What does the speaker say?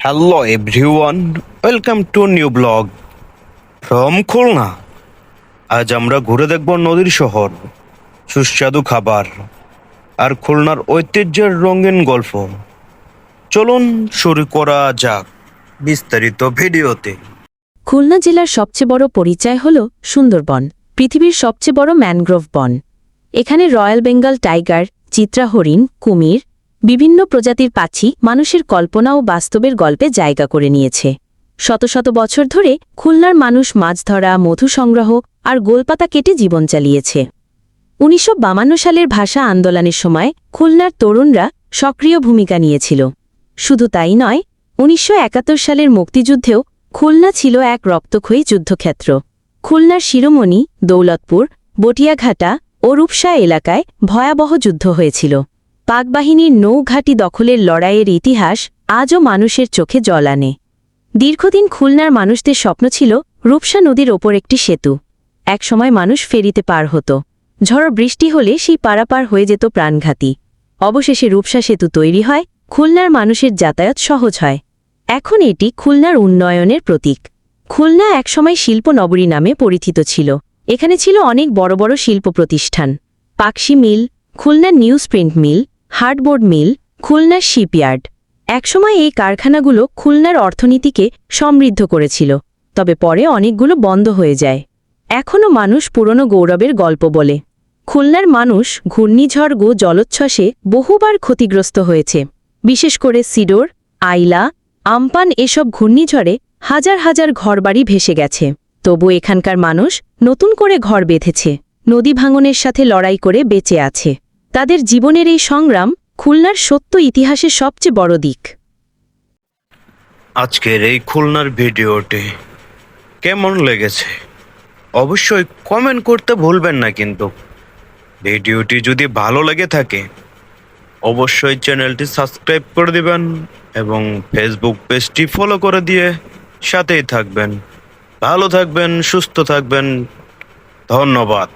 Hello everyone welcome to new blog from Khulna আজ আমরা ঘুরে দেখব নদীর শহর, সুস্বাদু খাবার আর খুলনার ঐতিহ্যের রঙিন গল্প। চলুন শুরু করা যাক বিস্তারিত ভিডিওতে। খুলনা জেলার সবচেয়ে বড় পরিচয় হল সুন্দরবন, পৃথিবীর সবচেয়ে বড় ম্যানগ্রোভ বন। এখানে রয়্যাল বেঙ্গল টাইগার, চিত্রা হরিণ, কুমির বিভিন্ন প্রজাতির পাখি মানুষের কল্পনা ও বাস্তবের গল্পে জায়গা করে নিয়েছে। শত শত বছর ধরে খুলনার মানুষ মাছ ধরা, মধু সংগ্রহ আর গোলপাতা কেটে জীবন চালিয়েছে। উনিশশো সালের ভাষা আন্দোলনের সময় খুলনার তরুণরা সক্রিয় ভূমিকা নিয়েছিল। শুধু তাই নয়, উনিশশো সালের মুক্তিযুদ্ধেও খুলনা ছিল এক রক্তক্ষয়ী যুদ্ধক্ষেত্র। খুলনার শিরোমণি, দৌলতপুর, বটিয়াঘাটা ও রূপসা এলাকায় ভয়াবহ যুদ্ধ হয়েছিল। পাকবাহিনীর নৌঘাটি দখলের লড়াইয়ের ইতিহাস আজও মানুষের চোখে জল আনে। দীর্ঘদিন খুলনার মানুষদের স্বপ্ন ছিল রূপসা নদীর ওপর একটি সেতু। একসময় মানুষ ফেরিতে পার হতো। ঝড় বৃষ্টি হলে সেই পারাপার হয়ে যেত প্রাণঘাতী। অবশেষে রূপসা সেতু তৈরি হয়, খুলনার মানুষের যাতায়াত সহজ হয়। এখন এটি খুলনার উন্নয়নের প্রতীক। খুলনা একসময় শিল্প নগরী নামে পরিচিত ছিল। এখানে ছিল অনেক বড় বড় শিল্প প্রতিষ্ঠান। পাকশি মিল, খুলনার news print mill hardboard mill, খুলনার শিপইয়ার্ড। একসময় এই কারখানাগুলো খুলনার অর্থনীতিকে সমৃদ্ধ করেছিল, তবে পরে অনেকগুলো বন্ধ হয়ে যায়। এখনও মানুষ পুরনো গৌরবের গল্প বলে। খুলনার মানুষ ঘূর্ণিঝড় গো জলোচ্ছ্বাসে বহুবার ক্ষতিগ্রস্ত হয়েছে। বিশেষ করে সিডোর, আইলা, আমপান এসব ঘূর্ণিঝড়ে হাজার হাজার ঘরবাড়ি ভেসে গেছে। তবু এখানকার মানুষ নতুন করে ঘর বেঁধেছে, নদী ভাঙনের সাথে লড়াই করে বেঁচে আছে। তাদের জীবনের এই সংগ্রাম খুলনার সত্য ইতিহাসের সবচেয়ে বড় দিক। আজকের এই খুলনার ভিডিওটি কেমন লেগেছে? অবশ্যই কমেন্ট করতে ভুলবেন না কিন্তু। ভিডিওটি যদি ভালো লেগে থাকে, অবশ্যই চ্যানেলটি সাবস্ক্রাইব করে দিবেন এবং ফেসবুক পেজটি ফলো করে দিয়ে সাথেই থাকবেন। ভালো থাকবেন, সুস্থ থাকবেন। ধন্যবাদ।